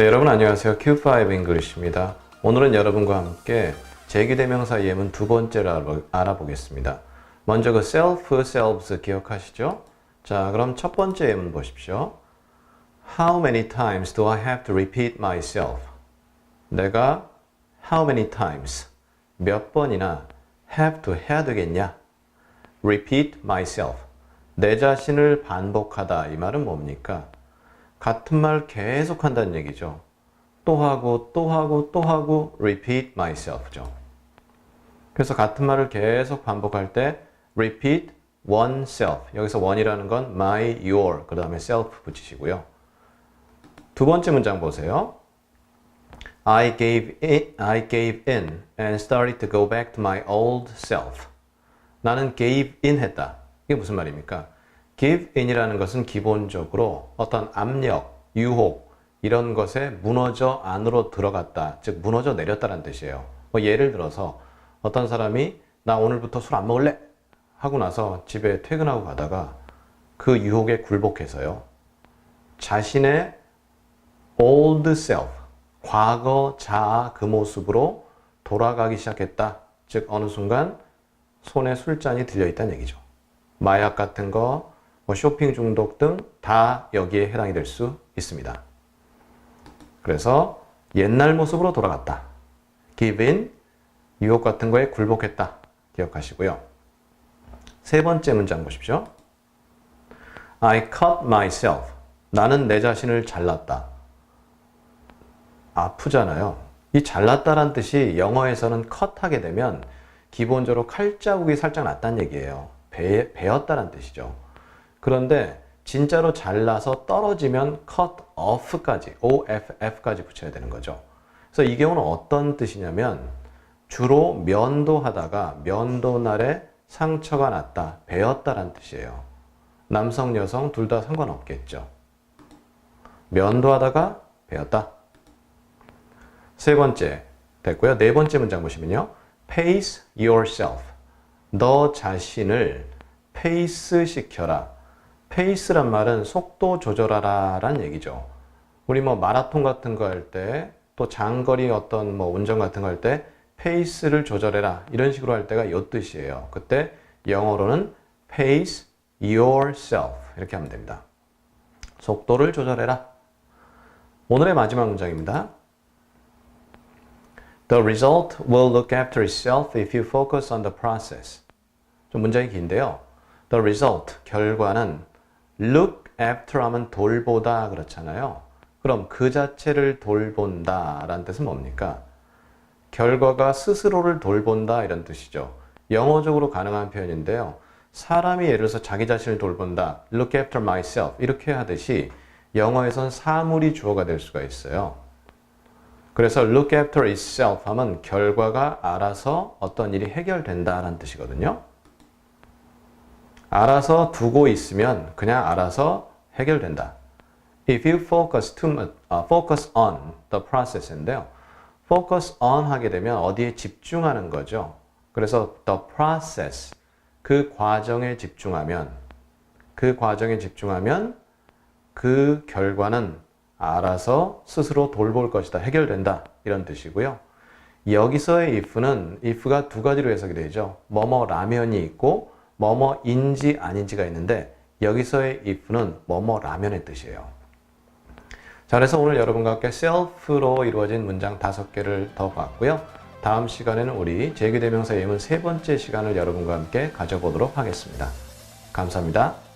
네, 여러분 안녕하세요. Q5 English입니다. 오늘은 여러분과 함께 제기대명사 예문 두 번째를 알아보- 알아보겠습니다. 먼저 그 self, selves 기억하시죠? 자, 그럼 첫 번째 예문 보십시오. How many times do I have to repeat myself? 내가 how many times 몇 번이나 have to 해야 되겠냐? repeat myself 내 자신을 반복하다 이 말은 뭡니까? 같은 말 계속 한다는 얘기죠. 또 하고 또 하고 또 하고 repeat myself죠. 그래서 같은 말을 계속 반복할 때 repeat oneself 여기서 one이라는 건 my, your 그 다음에 self 붙이시고요. 두 번째 문장 보세요. I gave in, I gave in and started to go back to my old self. 나는 gave in 했다. 이게 무슨 말입니까? Give in이라는 것은 기본적으로 어떤 압력, 유혹 이런 것에 무너져 안으로 들어갔다. 즉 무너져 내렸다는 뜻이에요. 뭐 예를 들어서 어떤 사람이 나 오늘부터 술 안 먹을래 하고 나서 집에 퇴근하고 가다가 그 유혹에 굴복해서요. 자신의 old self, 과거 자아 그 모습으로 돌아가기 시작했다. 즉 어느 순간 손에 술잔이 들려 있다는 얘기죠. 마약 같은 거, 뭐 쇼핑 중독 등 다 여기에 해당이 될 수 있습니다. 그래서 옛날 모습으로 돌아갔다. give in, 유혹 같은 거에 굴복했다. 기억하시고요. 세 번째 문장 보십시오. I cut myself. 나는 내 자신을 잘랐다. 아프잖아요. 이 잘랐다란 뜻이 영어에서는 컷하게 되면 기본적으로 칼자국이 살짝 났다는 얘기예요. 배, 베었다란 뜻이죠. 그런데 진짜로 잘라서 떨어지면 cut off까지, OFF까지 붙여야 되는 거죠. 그래서 이 경우는 어떤 뜻이냐면 주로 면도하다가 면도날에 상처가 났다, 베었다란 뜻이에요. 남성, 여성 둘 다 상관없겠죠. 면도하다가 베었다. 세 번째 됐고요. 네 번째 문장 보시면요. pace yourself. 너 자신을 페이스 시켜라. 페이스란 말은 속도 조절하라 라는 얘기죠. 우리 뭐 마라톤 같은 거 할 때 또 장거리 어떤 뭐 운전 같은 거 할 때 페이스를 조절해라. 이런 식으로 할 때가 요 뜻이에요. 그때 영어로는 pace yourself 이렇게 하면 됩니다. 속도를 조절해라. 오늘의 마지막 문장입니다. The result will look after itself if you focus on the process. 좀 문장이 긴데요. The result, 결과는 look after 하면 돌보다 그렇잖아요. 그럼 그 자체를 돌본다 라는 뜻은 뭡니까? 결과가 스스로를 돌본다 이런 뜻이죠. 영어적으로 가능한 표현인데요. 사람이 예를 들어서 자기 자신을 돌본다. look after myself. 이렇게 하듯이 영어에선 사물이 주어가 될 수가 있어요. 그래서 look after itself 하면 결과가 알아서 어떤 일이 해결된다라는 뜻이거든요. 알아서 두고 있으면 그냥 알아서 해결된다. If you focus much, uh, focus on the process인데요. focus on 하게 되면 어디에 집중하는 거죠. 그래서 the process 그 과정에 집중하면 그 과정에 집중하면 그 결과는 알아서 스스로 돌볼 것이다. 해결된다. 이런 뜻이고요. 여기서의 if는 if가 두 가지로 해석이 되죠. 뭐뭐 라면이 있고 뭐뭐인지 아닌지가 있는데 여기서의 if는 뭐뭐 라면의 뜻이에요. 자, 그래서 오늘 여러분과 함께 self로 이루어진 문장 다섯 개를 더 봤고요. 다음 시간에는 우리 제기대명사 예문 세 번째 시간을 여러분과 함께 가져보도록 하겠습니다. 감사합니다.